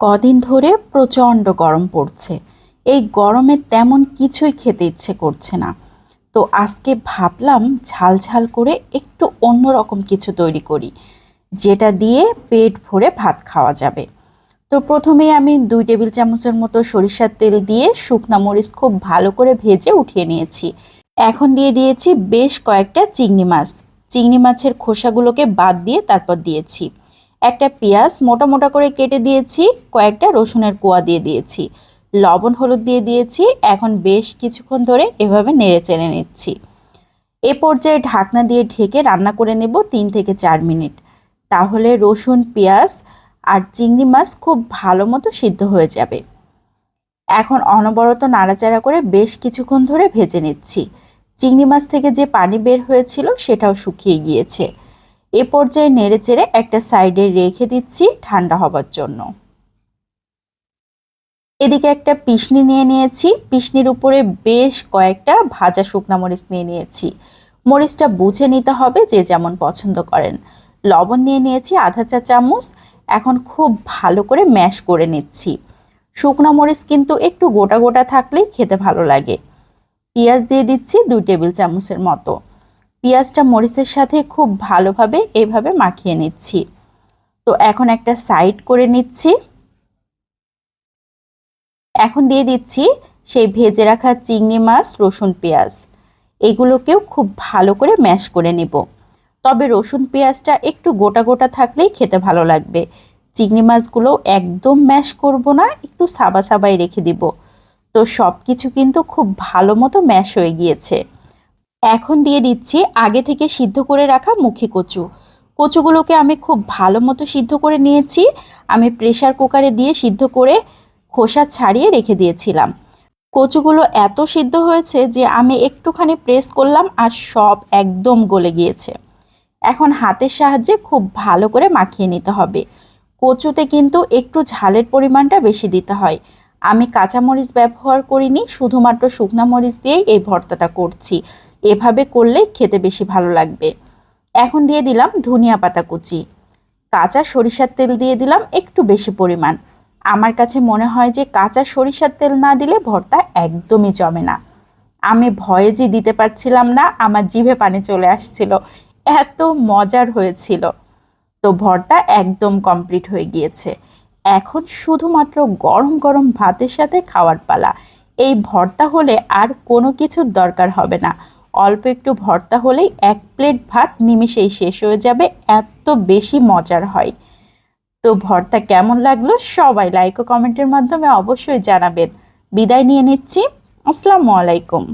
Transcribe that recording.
কদিন ধরে প্রচণ্ড গরম পড়ছে। এই গরমে তেমন কিছুই খেতে ইচ্ছে করছে না। তো আজকে ভাবলাম ঝাল ঝাল করে একটু অন্যরকম কিছু তৈরি করি, যেটা দিয়ে পেট ভরে ভাত খাওয়া যাবে। তো প্রথমে আমি দুই টেবিল চামচের মতো সরিষার তেল দিয়ে শুকনা মরিচ খুব ভালো করে ভেজে উঠিয়ে নিয়েছি। এখন দিয়ে দিয়েছি বেশ কয়েকটা চিংড়ি মাছ। চিংড়ি মাছের খোসাগুলোকে বাদ দিয়ে তারপর দিয়েছি। একটা পেঁয়াজ মোটা মোটা করে কেটে দিয়েছি, কয়েকটা রসুনের কোয়া দিয়ে দিয়েছি। লবণ হলুদ দিয়ে দিয়েছি, এখন বেশ কিছুক্ষণ ধরে এভাবে নেড়ে চেড়ে নিচ্ছি। এ পর্যায়ে ঢাকনা দিয়ে ঢেকে রান্না করে নেব তিন থেকে চার মিনিট। তাহলে রসুন, পেঁয়াজ আর চিংড়ি মাছ খুব ভালো মতো সিদ্ধ হয়ে যাবে। এখন অনবরত নাড়াচাড়া করে বেশ কিছুক্ষণ ধরে ভেজে নিচ্ছি। চিংড়ি মাছ থেকে যে পানি বের হয়েছিল সেটাও শুকিয়ে গিয়েছে। এ পর্যায়ে নেড়ে চেড়ে একটা সাইডে রেখে দিচ্ছি ঠান্ডা হবার জন্য। এদিকে একটা পিসনি নিয়ে নিয়েছি। পিসনির উপরে বেশ কয়েকটা ভাজা শুকনা মরিচ নিয়ে নিয়েছি। মরিচটা বুঝে নিতে হবে যে যেমন পছন্দ করেন। লবণ নিয়ে নিয়েছি আধা চা চামচ। এখন খুব ভালো করে ম্যাশ করে নিচ্ছি। শুকনো মরিচ কিন্তু একটু গোটা গোটা থাকলেই খেতে ভালো লাগে। পেঁয়াজ দিয়ে দিচ্ছি দুই টেবিল চামচের মতো। পেঁয়াজটা মরিচের সাথে খুব ভালোভাবে এভাবে মাখিয়ে নিচ্ছি। তো এখন একটা সাইড করে নিচ্ছি। এখন দিয়ে দিচ্ছি সেই ভেজে রাখা চিংড়ি মাছ, রসুন পেঁয়াজ। এগুলোকেও খুব ভালো করে ম্যাশ করে নেব। তবে রসুন পেঁয়াজটা একটু গোটা গোটা থাকলেই খেতে ভালো লাগবে। চিংড়ি মাছগুলো একদম ম্যাশ করব না, একটু সাবা সাবাই রেখে দিব। তো সব কিছু কিন্তু খুব ভালো মতো ম্যাশ হয়ে গিয়েছে। এখন দিয়ে দিচ্ছি আগে থেকে সিদ্ধ করে রাখা মুখি কচু। কচুগুলোকে আমি খুব ভালো মতো সিদ্ধ করে নিয়েছি। আমি প্রেশার কুকারে দিয়ে সিদ্ধ করে খোসা ছাড়িয়ে রেখে দিয়েছিলাম। কচুগুলো এত সিদ্ধ হয়েছে যে আমি একটুখানি প্রেস করলাম আর সব একদম গলে গিয়েছে। এখন হাতের সাহায্যে খুব ভালো করে মাখিয়ে নিতে হবে। কচুতে কিন্তু একটু ঝালের পরিমাণটা বেশি দিতে হয়। আমি কাঁচামরিচ ব্যবহার করিনি, শুধুমাত্র শুকনা মরিচ দিয়েই এই ভর্তাটা করছি। এভাবে করলেই খেতে বেশি ভালো লাগবে। এখন দিয়ে দিলাম ধনিয়া পাতা কুচি। কাঁচা সরিষার তেল দিয়ে দিলাম একটু বেশি পরিমাণ। আমার কাছে মনে হয় যে কাঁচা সরিষার তেল না দিলে ভর্তা একদমই জমে না। আমি ভয়ে যে দিতে পারছিলাম না, আমার জিভে পানি চলে আসছিল। এত মজার হয়েছিল। তো ভর্তা একদম কমপ্লিট হয়ে গিয়েছে। এখন শুধুমাত্র গরম গরম ভাতের সাথে খাওয়ার পালা। এই ভর্তা হলে আর কোনো কিছুর দরকার হবে না। অল্প একটু ভর্তা হলেই এক প্লেট ভাত নিমিশেই শেষ হয়ে যাবে, এত বেশি মজার হয়। তো ভর্তা কেমন লাগল সবাই লাইক ও কমেন্টের মাধ্যমে অবশ্যই জানাবেন। বিদায় নিয়ে নিচ্ছি। আসসালামু আলাইকুম।